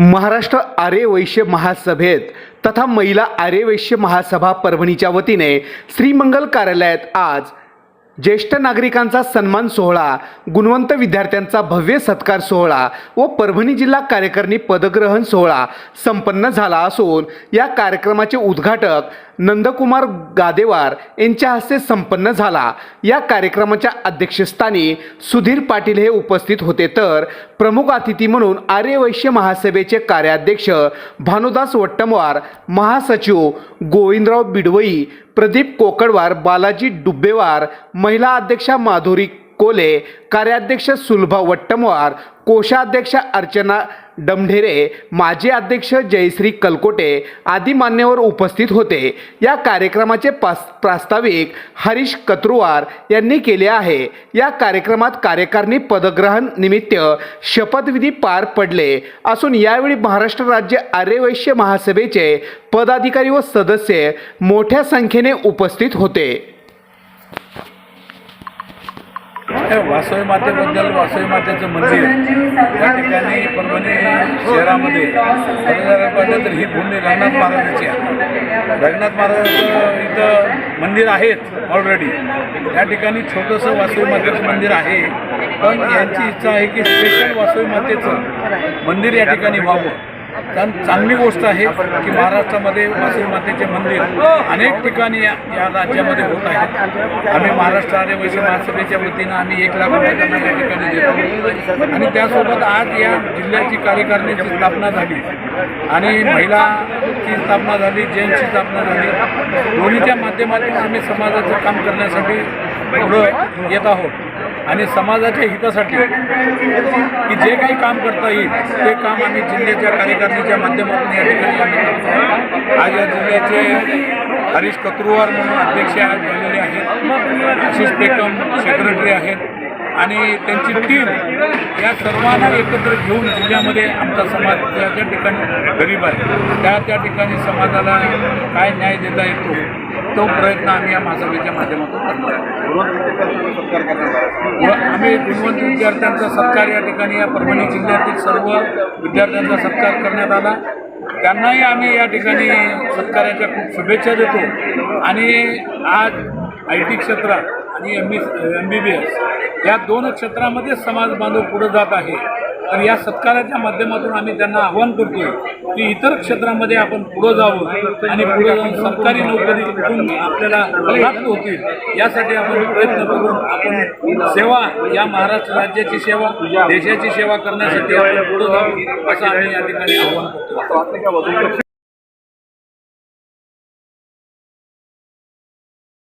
महाराष्ट्र आर्य वैश्य महासभेत तथा महिला आर्य वैश्य महासभा परभणीच्या वतीने श्रीमंगल कार्यालयात आज ज्येष्ठ नागरिकांचा सन्मान सोहळा गुणवंत विद्यार्थ्यांचा भव्य सत्कार सोहळा व परभणी जिल्हा कार्यकारिणी पदग्रहण सोहळा संपन्न झाला असून या कार्यक्रमाचे उद्घाटक नंदकुमार गादेवार यांच्या हस्ते संपन्न झाला. या कार्यक्रमाच्या अध्यक्षस्थानी सुधीर पाटील हे उपस्थित होते. तर प्रमुख अतिथी म्हणून आर्यवैश्य महासभेचे कार्याध्यक्ष भानुदास वट्टमवार महासचिव गोविंदराव बिडवई प्रदीप कोकडवार बालाजी डुब्बेवार महिला अध्यक्षा माधुरी कोले कार्याध्यक्ष सुलभा वट्टमवार कोषाध्यक्ष अर्चना डमढेरे माजी अध्यक्ष जयश्री कलकोटे आदी मान्यवर उपस्थित होते. या कार्यक्रमाचे पास प्रास्ताविक हरीश कत्रुवार यांनी केले आहे. या कार्यक्रमात कार्यकारिणी पदग्रहण निमित्त शपथविधी पार पडले असून यावेळी महाराष्ट्र राज्य आर्यवैश्य महासभेचे पदाधिकारी व सदस्य मोठ्या संख्येने उपस्थित होते. वासवी मातेबद्दल वासवी मातेचं मंदिर या ठिकाणी परभणी शहरामध्ये पाहिलं तर ही भूमी रंगनाथ महाराजाची आहे. रंगनाथ महाराजाचं इथं मंदिर आहेत ऑलरेडी या ठिकाणी छोटंसं वासवी मातेचं मंदिर आहे. पण यांची इच्छा आहे की स्पेशल वासवी मातेचं मंदिर या ठिकाणी व्हावं. कारण चांगली गोष्ट आहे की महाराष्ट्रामध्ये वासवी मातेचे मंदिर अनेक ठिकाणी या या राज्यामध्ये होत आहेत. आम्ही महाराष्ट्र आर्य वैश्य महासभेच्या वतीनं आम्ही एक लाख रुपयांना या ठिकाणी देतो आणि त्यासोबत आज या जिल्ह्याची कार्यकारिणीची स्थापना झाली. आणि महिलाची स्थापना झाली जेंट्सची स्थापना झाली. दोन्हीच्या माध्यमातून आम्ही समाजाचं काम करण्यासाठी पुढं येत आहोत. आणि समाजाच्या हितासाठी की जे काही काम करता येईल ते काम आम्ही जिल्ह्याच्या कार्यकारिणीच्या माध्यमातून या ठिकाणी आम्ही करतो. आज या जिल्ह्याचे हरीश कत्रुवार म्हणून अध्यक्ष आज झालेले आहेत. आशिष पेकम सेक्रेटरी आहेत. आणि त्यांची टीम या सर्वांना एकत्र घेऊन जिल्ह्यामध्ये आमचा समाज ज्या ज्या ठिकाणी गरीब आहे त्या त्या ठिकाणी समाजाला काय न्याय देता येतो तो प्रयत्न आम्ही या महासभेच्या माध्यमातून करतो व आम्ही गुणवंत विद्यार्थ्यांचा सत्कार या ठिकाणी या परभणी जिल्ह्यातील सर्व विद्यार्थ्यांचा सत्कार करण्यात आला. त्यांनाही आम्ही या ठिकाणी सत्काराच्या खूप शुभेच्छा देतो. आणि आज आय टी क्षेत्रात आणि M B M B B S या दोन क्षेत्रामध्ये समाज बांधव पुढे जात आहे. तर या सत्काराच्या माध्यमातून आम्ही त्यांना आव्हान करतोय की इतर क्षेत्रामध्ये आपण पुढं जावं आणि पुढे जाऊन सरकारी नोकरी कुठून आपल्याला प्राप्त होतील यासाठी आपण प्रयत्न करून आपण सेवा या महाराष्ट्र राज्याची सेवा देशाची सेवा करण्यासाठी आपण पुढं जाऊ असं आम्ही या ठिकाणी आव्हान करतो